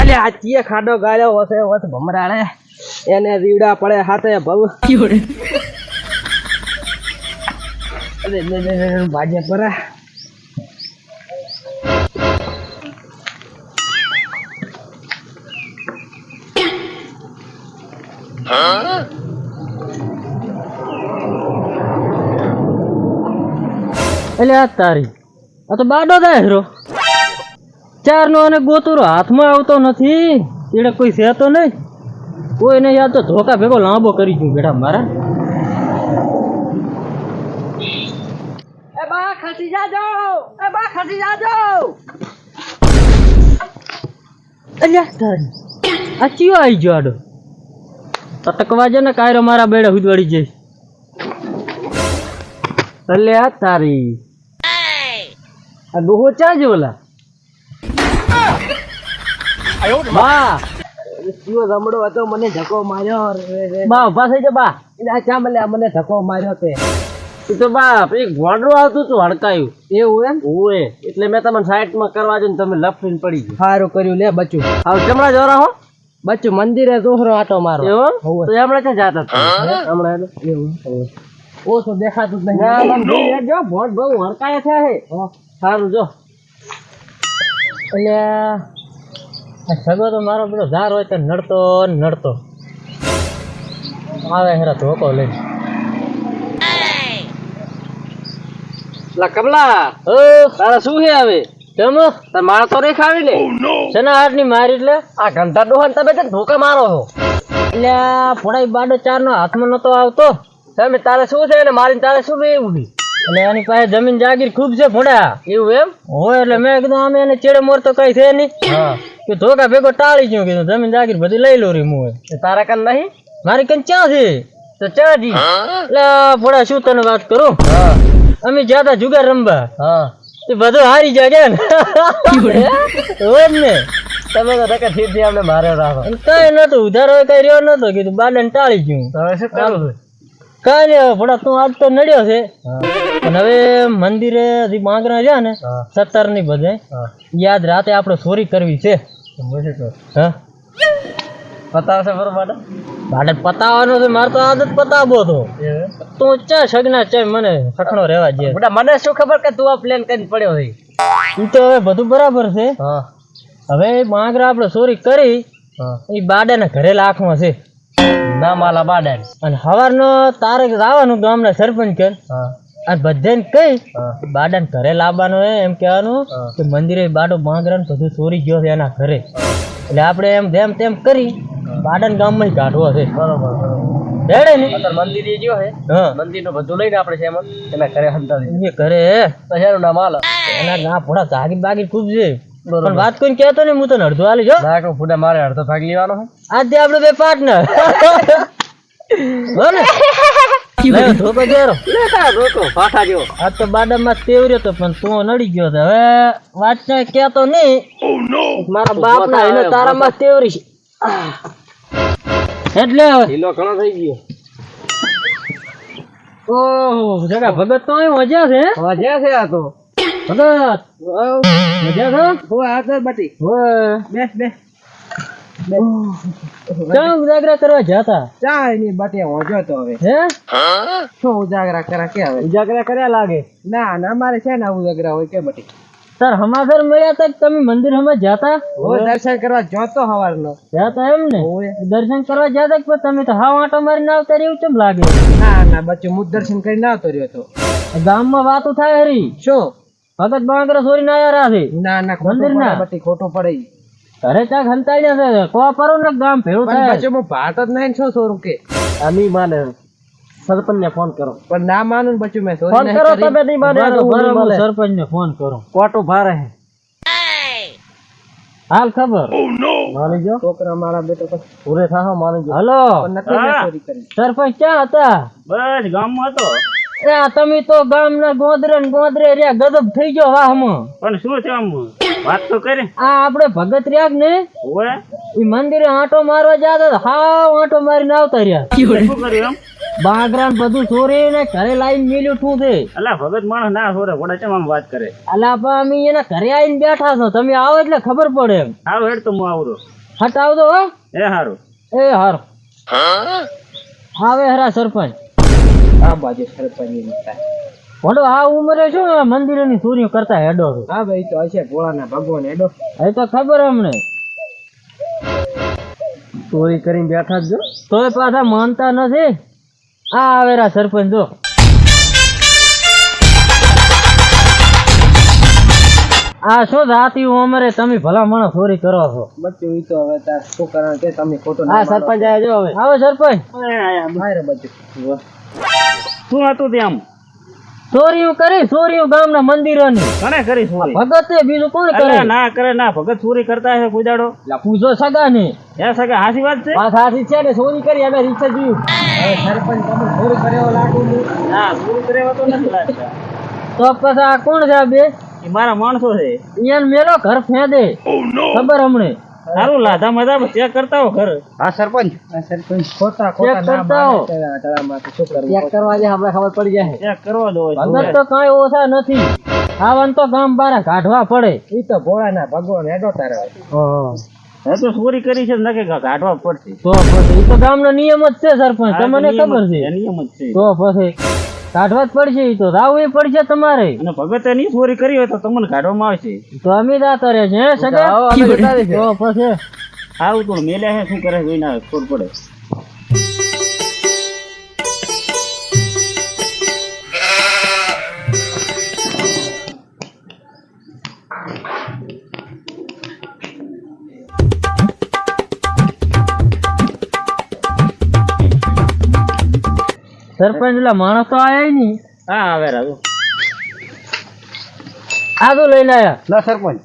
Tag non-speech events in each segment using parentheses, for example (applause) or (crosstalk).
અલે, આ ચીએ ખાડો ગાળ્યો હશે વસ ભમરાડે એને રીવડા પડે હાથે ભવ. અરે ભાજે પરા. એટલે આ તારી. આ તો બાડો દે હેરો ચાર નો અને ગોતુરો હાથમાં આવતો નથી. એટલે કોઈ છે તો નહીં. કોઈ નહીં યાદ તો ધોકા ભેગો લાંબો કરી ગયું બેટા મારા. એ બા ખસી જાજો. એ બા ખસી જાજો. અલ્યા તારી. આ ચિયો આવી ગયો આડો. તટકવા છે ને કાયરો મારા બેડે હુદવાડી જઈશ. અલ્યા તારી. આ ડોહો ચા જ ઓલા બા. જીવો રમડો હતો મને ધક્કો માર્યો. રે. બા ઊભા થઈ જા બા. આ ચા મને મને ધક્કો માર્યો તે. એ તો બાપ એક ગોંડરું આવતું હડકાયું. એવું એમ? ઓએ એટલે મેં તમને સાઈડમાં કરવા જો તમે લફીને પડી ગયું. સારું કર્યું લે બચ્ચું. હવે ચમડા જોરા હો. બચ્ચું મંદિરે દોહરો આટો મારો. એવો? તો હમણાં ક્યાં જાતા હતા? હમણાં એવું ઓછું દેખાતું જ નહીં. ના, જોઈ ભોંડ બહુ હડકાય હે. સારું જો. એટલે આ સગો તો મારો બધો ધાર હોય તો નડતો નડતો. આવે હેરા ધોકો લઈને. લા કમલા ઓ. તારા શું છે હવે? કેમ? તાર તો નહીં ખાવી ને શેના હાથની મારી એટલે? આ ઘંટા ડોહન તમે તો ધોકા મારો છો. એટલે આ ફોડાઈ બાડો ચાર નો હાથમાં નતો આવતો. તમે તારે શું છે ને મારી તારે શું છે એવું એટલે એની પાસે જમીન જાગીર ખૂબ છે ફોડા એવું એમ? હોય એટલે મેં કીધું અમે એને ચેડે મોર તો કઈ છે નહીં. હા. કે ધોકા ભેગો ટાળી ગયું કીધું જમીન જાગીર બધી લઈ લો રી મુએ તારા કન નહીં? મારી કન ક્યાં છે? તો ચાજી એટલે ફોડા શું તને વાત કરું? અમે જ્યાં જુગાર રમવા. હા. તે બધું હારી જાય ને. હોય ને તમે તો ધક્કા ઠીક આપણે મારે રાખો. કઈ નતું ઉધારો કઈ રહ્યો નતો કીધું બાડન ટાળી ગયું. હવે શું હવે ફોડા તું આજ તો નડ્યો છે. પણ હવે મંદિરે હજી માંગરા છે ને સત્તરની બધે. યાદ રાતે આપણે ચોરી કરવી છે. હું. પતાવશે બરોબર બાડે? પતાવવાનો છે મારે તો આદત પતાવો તો તું ચા સગના ચા મને સખણો રહેવા દે બેટા મને શું ખબર કે તું આ પ્લેન કરીને પડ્યો છે? ઈ તો હવે બધું બરાબર છે. હવે માંગરા આપણે ચોરી કરી એ બાડાના ઘરે લાખમાં છે. ના માલા બાડા. અને સવારનો તારે આવવાનું ગામના સરપંચ કે હા. અને બધાને કઈ બાડાને ઘરે લાવવાનો હે એમ કહેવાનું હા. કે મંદિરે બાડો માંગરાને બધું ચોરી ગયો છે એના ઘરે. એટલે આપણે એમ જેમ તેમ કરી બાડાને ગામમાં કાઢવો છે. બરોબર બરોબર. રેડે ને મંદિર ગયો હે. મંદિરનું બધું લઈને આપણે છે એના ઘરે હંતા એ ઘરે હે. નામ હાલ એના ગા ફોડા જાગી બાગી ખૂબ છે. પણ વાત કોઈ કહેતો ને હું તને અડધો હાલી જો. ના મારે અડધો ભાગ લેવાનો છે. આજે આપણે બે પાર્ટનર (laughs) હો ને ધોકો લેતા રોકો ફાટા જેવો. આ તો બાડામાં તેવર્યો તો પણ તું નડી ગયો તો હવે વાત કાંઈ કહેતો નહીં. મારા બાપ ના એને તારામાં તેવરી છે. એટલે હવે. ઢીલો ઘણો થઈ ગયો. ઓહ જગા ભગત તો અહીં મજા છે મજા છે આ તો. ભગત. મજા છે? હું આગળ બટી. ઓય. બેસ બેસ. ક્યાં ઉજાગરા કરવા જતા? ચા એની બટે હોજો તો હવે. હે? શું ઉજાગરા કરા કે હવે? ઉજાગરા કર્યા લાગે? ના ના અમારે છે ને ઉજાગરા હોય કે બટી. સર હમાસર મળ્યા તા તમે મંદિર હમણાં જાતા? હું દર્શન કરવા જોતો હવારનો. જાતા એમ ને? દર્શન કરવા જાતા પણ તમે તો હાવ આટો મારી આવતા રહ્યું? કેમ લાગે? ના ના બચ્ચું હું દર્શન કરી ના આવતો રહ્યો તો. ગામમાં વાતો થાય હરી. શું? ભગત બાંગરા સોરી ના છે. ના ના મંદિર ના? બટી ખોટું પડે ત્યાં ચાક હંતાડ્યા છે? કો પરો ને ગામ ભેળું થાય. પછી હું ભાત જ નહીં છો સોરું કે. અમી માને સરપંચ ને ફોન કરો. પણ ના માનું પછી મેં ફોન કરો તમે નહીં માને. સરપંચ ને ફોન કરો. કોટો ભારે હે હાલ ખબર. માની જો છોકરા મારા બેટો પછી પૂરે થાહો માની જો હલો. સરપંચ ક્યાં હતા? બસ ગામમાં હતો. એ તમે તો ગામના ગોદરે ને ગોદરે રે ગદબ થઈ ગયો વાહમાં. પણ શું છે આમ? વાત તો કરે. આ આપણે ભગત રહ્યા ને ઓય ઈ મંદિરે આંટો મારવા જતા હાવ આંટો મારીને આવતા રહ્યા. શું કર્યું બાગરા બધું ચોરી ને ઘરે લાઈન મેલ્યું ઠું છે. અલા ભગત માણસ ના છોરે પડે ચમ આમ વાત કરે? અલા પણ અમે એના ઘરે આવીને બેઠા છો તમે આવો એટલે ખબર પડે એમ. સારું હેડ તો હું આવરો હટ આવજો હો. એ સારું એ હાર. આવે હરા સરપંચ. આ બાજુ સરપંચની માતા. આ ઉંમરે શું મંદિરોની ચોરીઓ કરતા હેડો છો? હા ભાઈ તો હશે ભોળાના ભગવાન હેડો. એ તો ખબર અમને. ચોરી કરીને બેઠા જ જો તોય પાછા માનતા નથી. આ આવેરા સરપંચ જો. આ શું જાતી ઉંમરે તમે ભલા માણસ ચોરી કરો છો? બચ્ચું ઈ તો હવે તાર શું કારણ કે તમે ખોટું હા સરપંચ આયા જો હવે. આવો સરપંચ. બચ્ચું. શું હતું ત્યાં? ચોરીઓ કરી ચોરીઓ ગામના મંદિરોની. કોને કરી ચોરી ભગતે બીજું કોણ કરે ના કરે ના ભગત ચોરી કરતા હશે કુદાડો લા પૂજો સગા ને એ સગા હાસી વાત છે? આ હાસી છે ને ચોરી કરી અમે રીક્ષા જીવ. સરપંચ તમે ચોરી કર્યો લાગુ ના ચોરી કર્યો તો નથી લાગતા. તો પછી આ કોણ છે બે મારા માણસો છે. ઈયાન મેલો ઘર ફેંદે. ખબર હમણે? સારું લાધા મધા ચેક કરતા હો. ઘર. આ સરપંચ. ખોટા સરપંચ. ખોટા ના કરતા હો. માને તળા- તળામાંથી શું કરવું? ચેક કરવા જે આપણે ખબર પડી જાય. ચેક કરવા દો અંદર તો કાંઈ ઓછા નથી. આવન તો ગામ બારા કાઢવા પડે. એ તો ભોળાના ભગવાન એડો તારે હે તો ચોરી કરી છે નકે કાઢવા પડશે. તો પછી એ તો ગામનો નિયમ જ છે સરપંચ. તમને ખબર છે. છે, નિયમ જ છે. તો પછી કાઢવા જ પડશે એ તો. રાવવું પડશે તમારે. અને ભગતે ની ચોરી કરી હોય તો તમને કાઢવામાં આવશે. તો અમે દાતા રહે છે હે સગા? પછી. આવું તો મેલ્યા હે શું કરે છે જોઈને ખબર પડે. સરપંચ એટલે માણસ તો આયા નહીં. હા આવે રાજુ આદુ તો લઈને આયા. ના સરપંચ.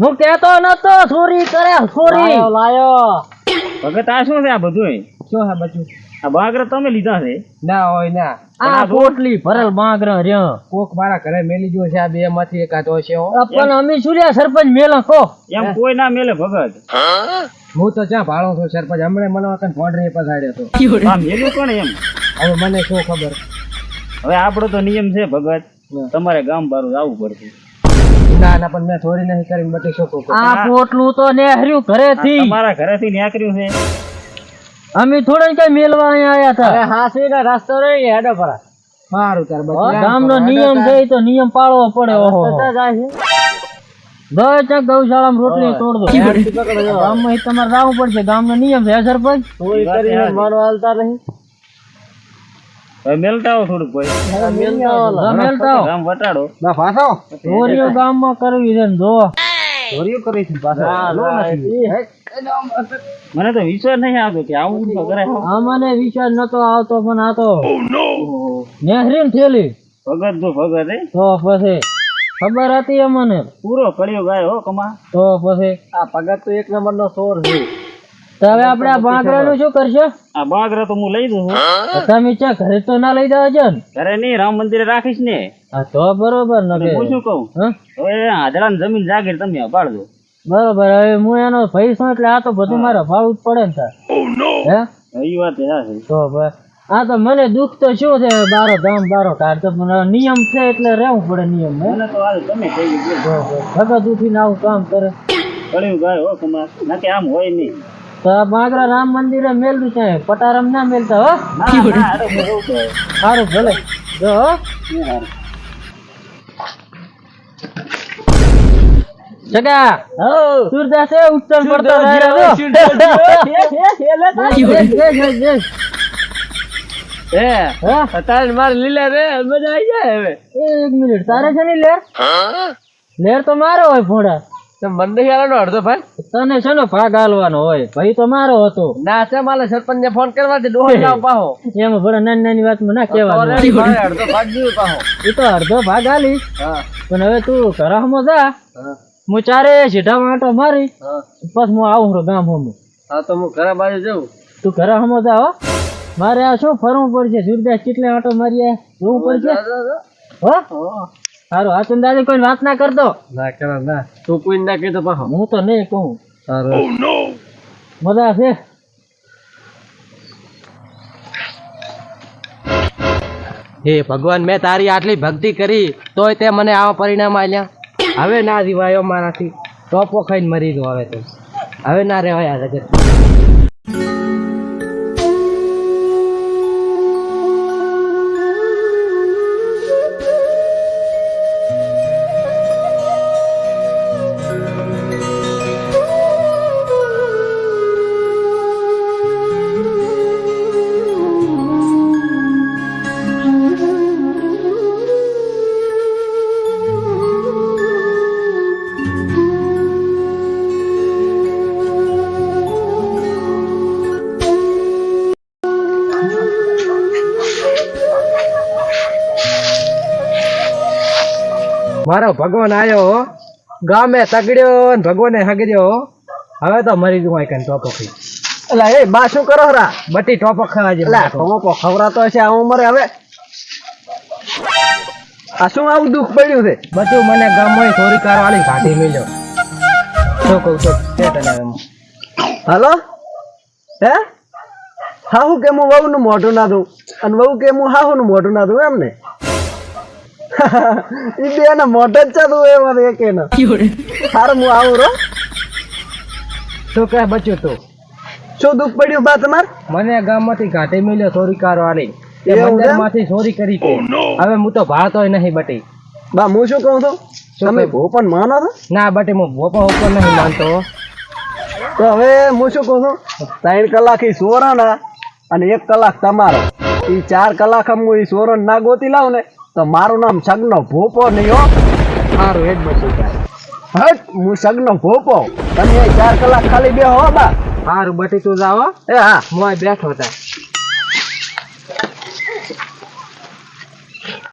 હું કહેતો નતો ચોરી કરે ચોરી લાયો ભગત આ શું છે આ બધું શું હા બચ્ચું આ બાગર તમે લીધા છે? ના હોય ના. આ પોટલી ભરેલ બાગર રહ્યો. કોક મારા ઘરે મેલી ગયો છે આ બે માંથી એકાદ હશે છે પણ અમે સુર્યા સરપંચ મેલો કો એમ કોઈ ના મેલે ભગત. હું તો જ્યાં ભાળો છું સરપંચ? હમણાં મને વખત ભોંડરી પસાડ્યો હતો આ મેલું પણ એમ? હવે મને શું ખબર? હવે આપણો તો નિયમ છે ભગત. તમારે ગામ બારું આવવું પડશે. ના ના પણ મેં થોડી નહીં કરીને બધી શું આ પોટલું તો નેહર્યું ઘરેથી. તમારા ઘરેથી નેહર્યું છે. અમે થોડા કઈ મેલવા અહીંયા આવ્યા હતા. હાસી ના રસ્તો રહી હેડો પર. સારું તાર બચ્ચું ગામનો નિયમ છે તો નિયમ પાળવો પડે ઓહો. દસ ચક ગૌશાળામાં રોટલી તોડ દો. ગામમાં તમારે જવું પડશે. ગામનો નિયમ છે હે સરપંચ કરીને હાલતા નહીં મેલતા આવો થોડુંક ભાઈ. મેલતા આવો. ગામ વટાડો. ના ફાસો ચોરીઓ ગામમાં કરવી છે જો. ચોરીઓ કરી છે પાછા. મને તો વિશ્વાસ નહીં આવતો કે આવું તો કરે. મને વિશ્વાસ નતો આવતો પણ આ તો નેહરીને થેલી. ભગત તો ભગત હે. તો પછી ખબર હતી અમને? પૂરો કર્યો ગાય હો કમા. તો પછી આ ભગત તો એક નંબર નો ચોર છે. તો હવે આપણે આ બાંકડાનું શું કરશો? આ બાગરા તો હું લઈ દઉં તમે ચા ઘરે તો ના લઈ જાવ છો ને? ઘરે નહીં રામ મંદિરે રાખીશ ને. હા તો બરોબર ને હું શું કહું? હા? હવે હાજરા જમીન જાગીર તમે અપાડજો બરોબર હવે હું એનો ભાઈ છું એટલે આ તો બધું મારે જ પડે ને તાર હે? એ વાત એ હા છે. તો આ તો મને દુઃખ તો શું છે? બારો ધામ બારો કાઢ તો મને નિયમ છે એટલે રહેવું પડે નિયમ મને તો હાલ તમે કહી દીધું ભગત ઉઠીને આવું કામ કરે. કળિયું ગાય હો કમા ના આમ હોય નહીં. બાગરા રામ મંદિરે મેલવું છે. પટારામ ના મેલતા હો. સારું ભલે. જો. જગા સૂરદાસ એ ઉત્તમ પડતો. હા? તારે. મારે લીલા રે મજા આવી જાય હવે. એક મિનિટ તારે છે ને લેર? લેર તો મારો હોય તો મન આવાનો અડધો ભાઈ? તને છે ને ભાગ હાલવાનો હોય? ભાઈ તો મારો હતો. ના છે મારે સરપંચ ને ફોન કરવા દે ડોહી ના પાહો. એમ ભલે નાની નાની વાતમાં ના કહેવાનું. અડધો ભાગ દીધો પાહો. એ તો અડધો ભાગ હાલીશ પણ હવે તું ઘરમાં જા. હું. ચારે સીધા વાંટો મારી પછી હું આવું છું ગામ હમ. હા તો હું ઘરા બાજુ જઉં. તું ઘરે હમ જા હો. મારે આ શું ફરવું પડશે? સુરદાસ કેટલે આંટો મારીએ જોવું પડશે? હો. સારું આ દાદી કોઈ વાત ના કરતો. ના કરા ના. તું કોઈ ના કહેતો પાછો. હું તો નહીં કહું. સારું મજા છે? હે ભગવાન મેં તારી આટલી ભક્તિ કરી તોય તે મને આવા પરિણામ આલ્યા. હવે ના જીવાયો મારાથી. ટોપો ખાઈને મરી દો હવે તો. હવે ના રહેવાય આ જગત મારો ભગવાન આવ્યો ગામે તગડ્યો ને ભગવાને હગડ્યો હવે તો મરી જવું આઈ ટોપો ખાઈ. એટલે એ બા શું કરો રા બટી ટોપો ખાવા જેવું ટોપો ખવરાતો છે આ ઉંમરે હવે? આ શું આવું દુઃખ પડ્યું છે? બધું મને ગામમાં થોડી કાર વાળી કાઢી મેલ્યો શું કહું છો તે તને. હાલો? હે? હાહુ હું વહુ નું મોઢું ના દઉં અને વહુ કે હું હાહુ નું મોઢું ના દઉં એમ જ છે તું એ મને એક હું આવું રો શું કહે બચ્યું શું દુઃખ પડ્યું બા તમાર? મને ગામમાંથી ઘાટે મળ્યો ચોરી કરવાની વાળી એવું છે? મંદિરમાંથી ચોરી કરી છે. હવે હું તો ભાળતોય નહીં બટી. બા હું શું કહું છું? શું તમે કહું? ભો પણ માનો છો? ના બટી હું ભોપા ઉપર નહીં માનતો. તો હવે હું શું કહું છું? ત્રણ કલાક એ સોરાના અને એક કલાક તમારો. એ ચાર કલાક હું એ સોરણ ના ગોતી લાવ ને. તો મારું નામ સગનો ભોપો નહીં હો. સારું એ જ બચ્યું તારે હટ હું સગનો ભોપો. તમે ચાર કલાક ખાલી બે હો બા. સારું બટી તું જાવ એ હા. હું બેઠો હતા